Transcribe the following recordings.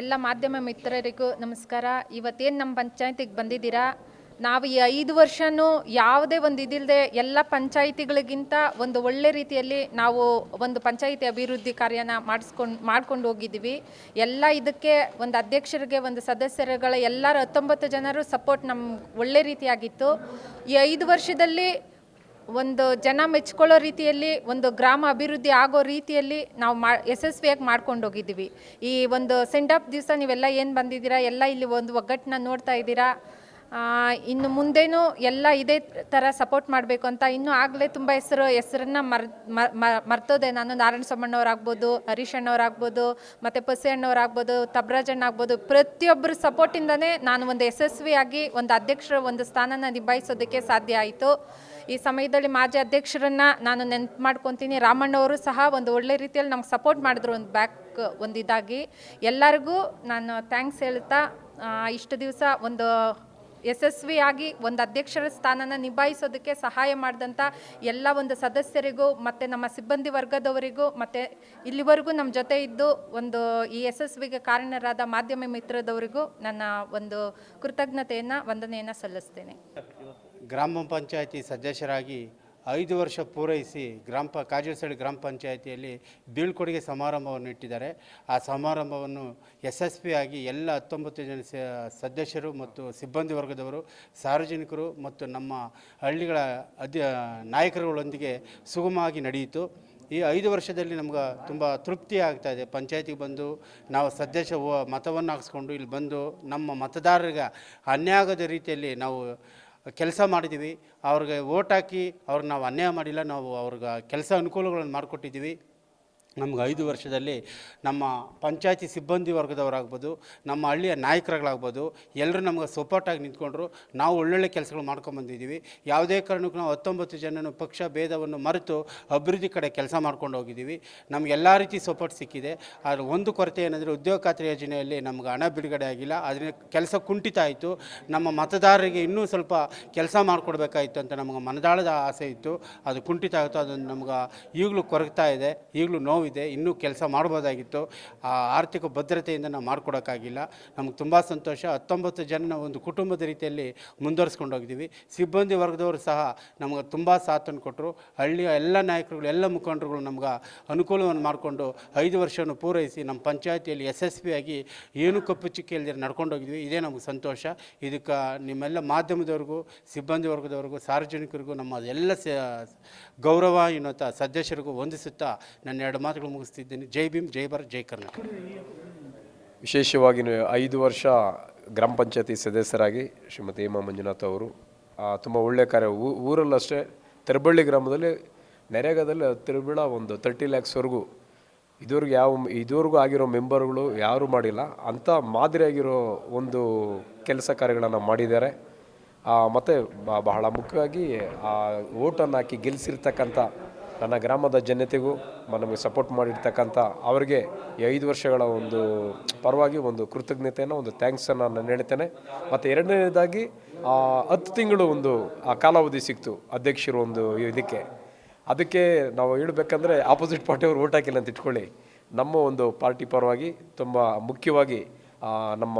ಎಲ್ಲ ಮಾಧ್ಯಮ ಮಿತ್ರರಿಗೂ ನಮಸ್ಕಾರ. ಇವತ್ತೇನು ನಮ್ಮ ಪಂಚಾಯತಿಗೆ ಬಂದಿದ್ದೀರಾ? ನಾವು ಈ ಐದು ವರ್ಷನೂ ಯಾವುದೇ ಒಂದು ಇದಿಲ್ಲದೆ ಎಲ್ಲ ಪಂಚಾಯಿತಿಗಳಿಗಿಂತ ಒಂದು ಒಳ್ಳೆ ರೀತಿಯಲ್ಲಿ ನಾವು ಒಂದು ಪಂಚಾಯಿತಿ ಅಭಿವೃದ್ಧಿ ಕಾರ್ಯನ ಮಾಡಿಸ್ಕೊಂಡು, ಮಾಡ್ಕೊಂಡು ಹೋಗಿದ್ದೀವಿ. ಎಲ್ಲ ಇದಕ್ಕೆ ಒಂದು ಅಧ್ಯಕ್ಷರಿಗೆ, ಒಂದು ಸದಸ್ಯರುಗಳ ಎಲ್ಲರ ಹತ್ತೊಂಬತ್ತು ಜನರು ಸಪೋರ್ಟ್ ನಮ್ಗೆ ಒಳ್ಳೆ ರೀತಿಯಾಗಿತ್ತು. ಈ ಐದು ವರ್ಷದಲ್ಲಿ ಒಂದು ಜನ ಮೆಚ್ಕೊಳ್ಳೋ ರೀತಿಯಲ್ಲಿ, ಒಂದು ಗ್ರಾಮ ಅಭಿವೃದ್ಧಿ ಆಗೋ ರೀತಿಯಲ್ಲಿ ನಾವು ಮಾ, ಯಶಸ್ವಿಯಾಗಿ ಮಾಡ್ಕೊಂಡು ಹೋಗಿದ್ದೀವಿ. ಈ ಒಂದು ಸೆಂಡ್ ಆಫ್ ದಿವಸ ನೀವೆಲ್ಲ ಏನು ಬಂದಿದ್ದೀರಾ, ಎಲ್ಲ ಇಲ್ಲಿ ಒಂದು ಒಗ್ಗಟ್ಟನ್ನ ನೋಡ್ತಾ ಇದ್ದೀರಾ? ಇನ್ನು ಮುಂದೇನು ಎಲ್ಲ ಇದೇ ಥರ ಸಪೋರ್ಟ್ ಮಾಡಬೇಕು ಅಂತ ಇನ್ನೂ ಆಗಲೇ ತುಂಬ ಹೆಸರು, ಹೆಸರನ್ನ ಮರ್ ಮರ್ತೋದೆ. ನಾನು ನಾರಾಯಣ ಸೋಮಣ್ಣವ್ರಾಗ್ಬೋದು ಹರೀಶ್ ಅಣ್ಣವ್ರಾಗ್ಬೋದು, ಮತ್ತು ಪಸಿ ಅಣ್ಣವ್ರಾಗ್ಬೋದು ತಬ್ರಾಜಣ್ಣ ಆಗ್ಬೋದು. ಪ್ರತಿಯೊಬ್ಬರ ಸಪೋರ್ಟಿಂದನೇ ನಾನು ಒಂದು ಯಶಸ್ವಿಯಾಗಿ ಒಂದು ಅಧ್ಯಕ್ಷರ ಒಂದು ಸ್ಥಾನನ ನಿಭಾಯಿಸೋದಕ್ಕೆ ಸಾಧ್ಯ ಆಯಿತು. ಈ ಸಮಯದಲ್ಲಿ ಮಾಜಿ ಅಧ್ಯಕ್ಷರನ್ನ ನಾನು ನೆನ್ಪು ಮಾಡ್ಕೊತೀನಿ. ರಾಮಣ್ಣವರು ಸಹ ಒಂದು ಒಳ್ಳೆ ರೀತಿಯಲ್ಲಿ ನಮ್ಗೆ ಸಪೋರ್ಟ್ ಮಾಡಿದ್ರು ಒಂದು ಬ್ಯಾಕ್ ಒಂದಿದಾಗಿ. ಎಲ್ಲರಿಗೂ ನಾನು ಥ್ಯಾಂಕ್ಸ್ ಹೇಳ್ತಾ ಇಷ್ಟು ದಿವಸ ಒಂದು ಯಶಸ್ವಿಯಾಗಿ ಒಂದು ಅಧ್ಯಕ್ಷರ ಸ್ಥಾನನ ನಿಭಾಯಿಸೋದಕ್ಕೆ ಸಹಾಯ ಮಾಡಿದಂಥ ಎಲ್ಲ ಒಂದು ಸದಸ್ಯರಿಗೂ, ಮತ್ತು ನಮ್ಮ ಸಿಬ್ಬಂದಿ ವರ್ಗದವರಿಗೂ, ಮತ್ತು ಇಲ್ಲಿವರೆಗೂ ನಮ್ಮ ಜೊತೆ ಇದ್ದು ಒಂದು ಈ ಯಶಸ್ವಿಗೆ ಕಾರಣರಾದ ಮಾಧ್ಯಮ ಮಿತ್ರದವರಿಗೂ ನನ್ನ ಒಂದು ಕೃತಜ್ಞತೆಯನ್ನು, ವಂದನೆಯನ್ನು ಸಲ್ಲಿಸ್ತೇನೆ. ಗ್ರಾಮ ಪಂಚಾಯತಿ ಸದಸ್ಯರಾಗಿ ಐದು ವರ್ಷ ಪೂರೈಸಿ ಗ್ರಾಮ ಪ ಗ್ರಾಮ ಪಂಚಾಯತಿಯಲ್ಲಿ ಬೀಳ್ಕೊಡುಗೆ ಸಮಾರಂಭವನ್ನು ಇಟ್ಟಿದ್ದಾರೆ. ಆ ಸಮಾರಂಭವನ್ನು ಯಶಸ್ವಿಯಾಗಿ ಎಲ್ಲ ಹತ್ತೊಂಬತ್ತು ಜನ ಸದಸ್ಯರು ಮತ್ತು ಸಿಬ್ಬಂದಿ ವರ್ಗದವರು, ಸಾರ್ವಜನಿಕರು ಮತ್ತು ನಮ್ಮ ಹಳ್ಳಿಗಳ ಅಧ್ಯ ನಾಯಕರುಗಳೊಂದಿಗೆ ಸುಗಮವಾಗಿ ನಡೆಯಿತು. ಈ ಐದು ವರ್ಷದಲ್ಲಿ ನಮ್ಗೆ ತುಂಬ ತೃಪ್ತಿ ಆಗ್ತಾ ಇದೆ. ಪಂಚಾಯತಿಗೆ ಬಂದು ನಾವು ಸದಸ್ಯ ಮತವನ್ನು ಹಾಕಿಸ್ಕೊಂಡು ಇಲ್ಲಿ ಬಂದು ನಮ್ಮ ಮತದಾರರಿಗೆ ಅನ್ಯಾಗದ ರೀತಿಯಲ್ಲಿ ನಾವು ಕೆಲಸ ಮಾಡಿದ್ದೀವಿ ಅವ್ರಿಗೆ ಓಟ್ ಹಾಕಿ ಅವ್ರಿಗೆ ನಾವು ಅನ್ಯಾಯ ಮಾಡಿಲ್ಲ ನಾವು ಅವ್ರಿಗೆ ಕೆಲಸ ಅನುಕೂಲಗಳನ್ನು ಮಾಡಿಕೊಟ್ಟಿದ್ದೀವಿ. ನಮ್ಗೆ ಐದು ವರ್ಷದಲ್ಲಿ ನಮ್ಮ ಪಂಚಾಯತಿ ಸಿಬ್ಬಂದಿ ವರ್ಗದವರಾಗ್ಬೋದು, ನಮ್ಮ ಹಳ್ಳಿಯ ನಾಯಕರುಗಳಾಗ್ಬೋದು ಎಲ್ಲರೂ ನಮ್ಗೆ ಸಪೋರ್ಟಾಗಿ ನಿಂತ್ಕೊಂಡ್ರು, ನಾವು ಒಳ್ಳೊಳ್ಳೆ ಕೆಲಸಗಳು ಮಾಡ್ಕೊಂಬಂದಿದ್ದೀವಿ ಯಾವುದೇ ಕಾರಣಕ್ಕೂ ನಾವು ಹತ್ತೊಂಬತ್ತು ಜನನು ಪಕ್ಷ ಭೇದವನ್ನು ಮರೆತು ಅಭಿವೃದ್ಧಿ ಕಡೆ ಕೆಲಸ ಮಾಡ್ಕೊಂಡು ಹೋಗಿದ್ದೀವಿ. ನಮ್ಗೆ ಎಲ್ಲ ರೀತಿ ಸಪೋರ್ಟ್ ಸಿಕ್ಕಿದೆ. ಆದರೆ ಒಂದು ಕೊರತೆ ಏನಂದರೆ ಉದ್ಯೋಗ ಖಾತ್ರಿ ಯೋಜನೆಯಲ್ಲಿ ನಮ್ಗೆ ಹಣ ಬಿಡುಗಡೆ ಆಗಿಲ್ಲ. ಅದರಿಂದ ಕೆಲಸ ಕುಂಠಿತ ಆಯಿತು. ನಮ್ಮ ಮತದಾರರಿಗೆ ಇನ್ನೂ ಸ್ವಲ್ಪ ಕೆಲಸ ಮಾಡಿಕೊಡ್ಬೇಕಾಯಿತು ಅಂತ ನಮಗೆ ಮನದಾಳದ ಆಸೆ ಇತ್ತು. ಅದು ಕುಂಠಿತ ಆಯಿತು. ಅದನ್ನು ನಮ್ಗೆ ಈಗಲೂ ಕೊರಗ್ತಾ ಇದೆ. ಈಗಲೂ ನೋವಿದೆ ಇನ್ನೂ ಕೆಲಸ ಮಾಡ್ಬೋದಾಗಿತ್ತು. ಆ ಆರ್ಥಿಕ ಭದ್ರತೆಯಿಂದ ನಾವು ಮಾಡಿಕೊಡೋಕ್ಕಾಗಿಲ್ಲ. ನಮ್ಗೆ ತುಂಬ ಸಂತೋಷ. ಹತ್ತೊಂಬತ್ತು ಜನ ಒಂದು ಕುಟುಂಬದ ರೀತಿಯಲ್ಲಿ ಮುಂದುವರಿಸ್ಕೊಂಡು ಹೋಗಿದ್ದೀವಿ. ಸಿಬ್ಬಂದಿ ವರ್ಗದವರು ಸಹ ನಮ್ಗೆ ತುಂಬ ಸಾಥನ್ನು ಕೊಟ್ಟರು. ಹಳ್ಳಿಯ ಎಲ್ಲ ನಾಯಕರುಗಳು, ಎಲ್ಲ ಮುಖಂಡರುಗಳು ನಮ್ಗೆ ಅನುಕೂಲವನ್ನು ಮಾಡಿಕೊಂಡು ಐದು ವರ್ಷವನ್ನು ಪೂರೈಸಿ ನಮ್ಮ ಪಂಚಾಯತಿಯಲ್ಲಿ ಯಶಸ್ವಿಯಾಗಿ ಏನು ಕಪ್ಪು ಚಿಕ್ಕಿ ಇಲ್ದಿರ ನಡ್ಕೊಂಡು ಹೋಗಿದ್ವಿ ಇದೇ ನಮಗೆ ಸಂತೋಷ. ಇದಕ್ಕೆ ನಿಮ್ಮೆಲ್ಲ ಮಾಧ್ಯಮದವ್ರಿಗೂ, ಸಿಬ್ಬಂದಿ ವರ್ಗದವ್ರಿಗೂ, ಸಾರ್ವಜನಿಕರಿಗೂ, ನಮ್ಮ ಎಲ್ಲ ಗೌರವ ಎನ್ನುವಂಥ ಸದಸ್ಯರಿಗೂ ವಂದಿಸುತ್ತಾ ನನ್ನ ಎರಡು ಮಾತುಗಳು ಮುಗಿಸ್ತಿದ್ದೇನೆ. ಜೈ ಭೀಮ್, ಜೈ ಭಾರತ್, ಜೈ ಕರ್ನಾಟಕ. ವಿಶೇಷವಾಗಿ ಐದು ವರ್ಷ ಗ್ರಾಮ ಪಂಚಾಯತಿ ಸದಸ್ಯರಾಗಿ ಶ್ರೀಮತಿ ಹೇಮಾ ಮಂಜುನಾಥ್ ಅವರು ತುಂಬ ಒಳ್ಳೆಯ ಕಾರ್ಯ. ಊರಲ್ಲಷ್ಟೇ ತೆರಬಳ್ಳಿ ಗ್ರಾಮದಲ್ಲಿ, ನೆರೆಗದಲ್ಲಿ ತಿರುಬಿಳ ಒಂದು ತರ್ಟಿ ಲ್ಯಾಕ್ಸ್ವರೆಗೂ ಇದುವರೆಗೂ ಯಾವ, ಇದುವರೆಗೂ ಆಗಿರೋ ಮೆಂಬರ್ಗಳು ಯಾರೂ ಮಾಡಿಲ್ಲ. ಅಂಥ ಮಾದರಿಯಾಗಿರೋ ಒಂದು ಕೆಲಸ ಕಾರ್ಯಗಳನ್ನು ಮಾಡಿದ್ದಾರೆ. ಮತ್ತು ಬಹಳ ಮುಖ್ಯವಾಗಿ ಆ, ಓಟನ್ನು ಹಾಕಿ ಗೆಲ್ಲಿಸಿರ್ತಕ್ಕಂಥ ನನ್ನ ಗ್ರಾಮದ ಜನತೆಗೂ ನಮಗೆ ಸಪೋರ್ಟ್ ಮಾಡಿರ್ತಕ್ಕಂಥ ಅವರಿಗೆ ಈ ಐದು ವರ್ಷಗಳ ಒಂದು ಪರವಾಗಿ ಒಂದು ಕೃತಜ್ಞತೆಯನ್ನು, ಒಂದು ಥ್ಯಾಂಕ್ಸನ್ನು ನಾನು ಹೇಳ್ತೇನೆ. ಮತ್ತು ಎರಡನೇದಾಗಿ ಹತ್ತು ತಿಂಗಳು ಒಂದು, ಆ ಕಾಲಾವಧಿ ಸಿಕ್ತು ಅಧ್ಯಕ್ಷರು ಒಂದು ಇದಕ್ಕೆ. ಅದಕ್ಕೆ ನಾವು ಹೇಳಬೇಕಂದ್ರೆ ಆಪೋಸಿಟ್ ಪಾರ್ಟಿಯವರು ಓಟ್ ಹಾಕಿಲ್ಲ ಅಂತ ಇಟ್ಕೊಳ್ಳಿ. ನಮ್ಮ ಒಂದು ಪಾರ್ಟಿ ಪರವಾಗಿ ತುಂಬ ಮುಖ್ಯವಾಗಿ ನಮ್ಮ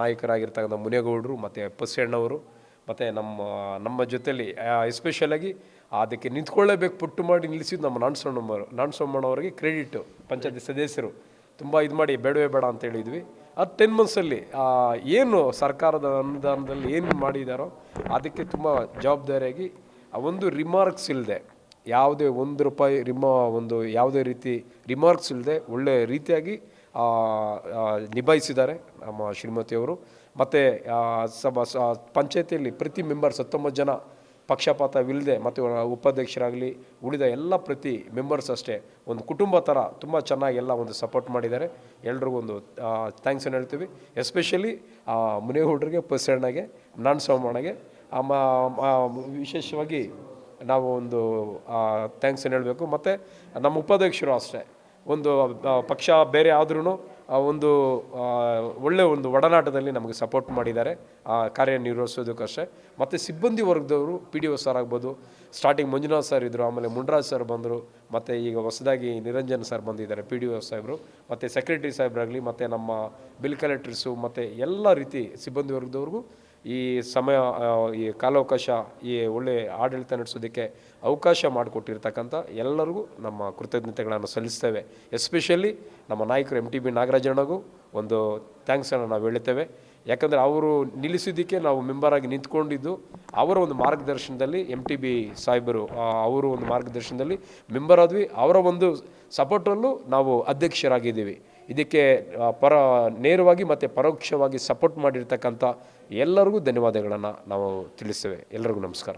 ನಾಯಕರಾಗಿರ್ತಕ್ಕಂಥ ಮುನಿಯಗೌಡರು ಮತ್ತು ಪಸ್ಸಣ್ಣವರು ಮತ್ತು ನಮ್ಮ ನಮ್ಮ ಜೊತೆಯಲ್ಲಿ ಎಸ್ಪೆಷಲಾಗಿ ಅದಕ್ಕೆ ನಿಂತ್ಕೊಳ್ಳೇಬೇಕು, ಪುಟ್ಟು ಮಾಡಿ ನಿಲ್ಲಿಸಿದ್ದು ನಮ್ಮ ನಾಣಸೋಣ್ಣಮ್ಮರು ನಾಣಸೋಮ್ಮಣ್ಣವರಿಗೆ ಕ್ರೆಡಿಟ್ ಪಂಚಾಯತಿ ಸದಸ್ಯರು. ತುಂಬ ಇದು ಮಾಡಿ, ಬೇಡವೇ ಬೇಡ ಅಂತ ಹೇಳಿದ್ವಿ. ಅದು ಟೆನ್ ಮಂತ್ಸಲ್ಲಿ ಏನು ಸರ್ಕಾರದ ಅನುದಾನದಲ್ಲಿ ಏನು ಮಾಡಿದಾರೋ, ಅದಕ್ಕೆ ತುಂಬ ಜವಾಬ್ದಾರಿಯಾಗಿ ಒಂದು ರಿಮಾರ್ಕ್ಸ್ ಇಲ್ಲದೆ ಯಾವುದೇ ಒಂದು ರೂಪಾಯಿ ರಿಮ, ಒಂದು ಯಾವುದೇ ರೀತಿ ರಿಮಾರ್ಕ್ಸ್ ಇಲ್ಲದೆ ಒಳ್ಳೆಯ ರೀತಿಯಾಗಿ ನಿಭಾಯಿಸಿದ್ದಾರೆ ನಮ್ಮ ಶ್ರೀಮತಿಯವರು ಮತ್ತು ಸಭಾ ಪಂಚಾಯತಿಯಲ್ಲಿ ಪ್ರತಿ ಮೆಂಬರ್ಸ್ ಹತ್ತೊಂಬತ್ತು ಜನ ಪಕ್ಷಪಾತವಿಲ್ಲದೆ ಮತ್ತು ಉಪಾಧ್ಯಕ್ಷರಾಗಲಿ, ಉಳಿದ ಎಲ್ಲ ಪ್ರತಿ ಮೆಂಬರ್ಸ್ ಅಷ್ಟೇ, ಒಂದು ಕುಟುಂಬ ಥರ ತುಂಬ ಚೆನ್ನಾಗಿ ಎಲ್ಲ ಒಂದು ಸಪೋರ್ಟ್ ಮಾಡಿದ್ದಾರೆ. ಎಲ್ರಿಗೂ ಒಂದು ಥ್ಯಾಂಕ್ಸನ್ನು ಹೇಳ್ತೀವಿ. ಎಸ್ಪೆಷಲಿ ಮುನೇಗೌಡರಿಗೆ ಪಸಣ್ಣಗೆ ನಾನ್ ಸೋಮಣ್ಣಗೆ ವಿಶೇಷವಾಗಿ ನಾವು ಒಂದು ಥ್ಯಾಂಕ್ಸನ್ನು ಹೇಳಬೇಕು. ಮತ್ತು, ನಮ್ಮ ಉಪಾಧ್ಯಕ್ಷರು ಅಷ್ಟೇ. ಒಂದು ಪಕ್ಷ ಬೇರೆ ಆದ್ರೂ ಒಂದು ಒಳ್ಳೆಯ ಒಳ್ಳೆ ಒಂದು ಒಡನಾಟದಲ್ಲಿ ನಮಗೆ ಸಪೋರ್ಟ್ ಮಾಡಿದ್ದಾರೆ. ಆ ಕಾರ್ಯನಿರ್ವಹಿಸೋದಕ್ಕಷ್ಟೇ ಮತ್ತು ಸಿಬ್ಬಂದಿ ವರ್ಗದವರು ಪಿ ಡಿ ಒ ಸರ್ ಆಗ್ಬೋದು ಸ್ಟಾರ್ಟಿಂಗ್ ಮಂಜುನಾಥ್ ಸರ್ ಇದ್ದರು ಆಮೇಲೆ ಮುಂಡ್ರಾಜ್ ಸರ್ ಬಂದರು, ಮತ್ತು ಈಗ ಹೊಸದಾಗಿ ನಿರಂಜನ್ ಸರ್ ಬಂದಿದ್ದಾರೆ ಪಿ ಡಿ ಒ ಸಾಹೇಬರು. ಮತ್ತು ಸೆಕ್ರೆಟರಿ ಸಾಹೇಬ್ರಾಗಲಿ, ಮತ್ತು ನಮ್ಮ ಬಿಲ್ ಕಲೆಕ್ಟರ್ಸು ಮತ್ತು ಎಲ್ಲ ರೀತಿ ಸಿಬ್ಬಂದಿ ವರ್ಗದವ್ರಿಗೂ ಈ ಸಮಯ ಈ ಕಾಲಾವಕಾಶ, ಈ ಒಳ್ಳೆ ಆಡಳಿತ ನಡೆಸೋದಕ್ಕೆ ಅವಕಾಶ ಮಾಡಿಕೊಟ್ಟಿರ್ತಕ್ಕಂಥ ಎಲ್ಲರಿಗೂ ನಮ್ಮ ಕೃತಜ್ಞತೆಗಳನ್ನು ಸಲ್ಲಿಸ್ತೇವೆ. ಎಸ್ಪೆಷಲಿ ನಮ್ಮ ನಾಯಕರು ಎಂ ಟಿ ಬಿ ನಾಗರಾಜಣ್ಣಗೂ ಒಂದು ಥ್ಯಾಂಕ್ಸನ್ನು ನಾವು ಹೇಳ್ತೇವೆ ಯಾಕಂದರೆ ಅವರು ನಿಲ್ಲಿಸಿದ್ದಕ್ಕೆ ನಾವು ಮೆಂಬರಾಗಿ ನಿಂತ್ಕೊಂಡಿದ್ದು, ಅವರ ಒಂದು ಮಾರ್ಗದರ್ಶನದಲ್ಲಿ ಎಂ ಟಿ ಬಿ ಸಾಹೇಬರು ಅವರು ಒಂದು ಮಾರ್ಗದರ್ಶನದಲ್ಲಿ ಮೆಂಬರ್ ಆದ್ವಿ. ಅವರ ಒಂದು ಸಪೋರ್ಟಲ್ಲೂ ನಾವು ಅಧ್ಯಕ್ಷರಾಗಿದ್ದೀವಿ. ಇದಕ್ಕೆ ಪರ, ನೇರವಾಗಿ ಮತ್ತು ಪರೋಕ್ಷವಾಗಿ ಸಪೋರ್ಟ್ ಮಾಡಿರ್ತಕ್ಕಂಥ ಎಲ್ಲರಿಗೂ ಧನ್ಯವಾದಗಳನ್ನು ನಾವು ತಿಳಿಸ್ತೇವೆ. ಎಲ್ಲರಿಗೂ ನಮಸ್ಕಾರ.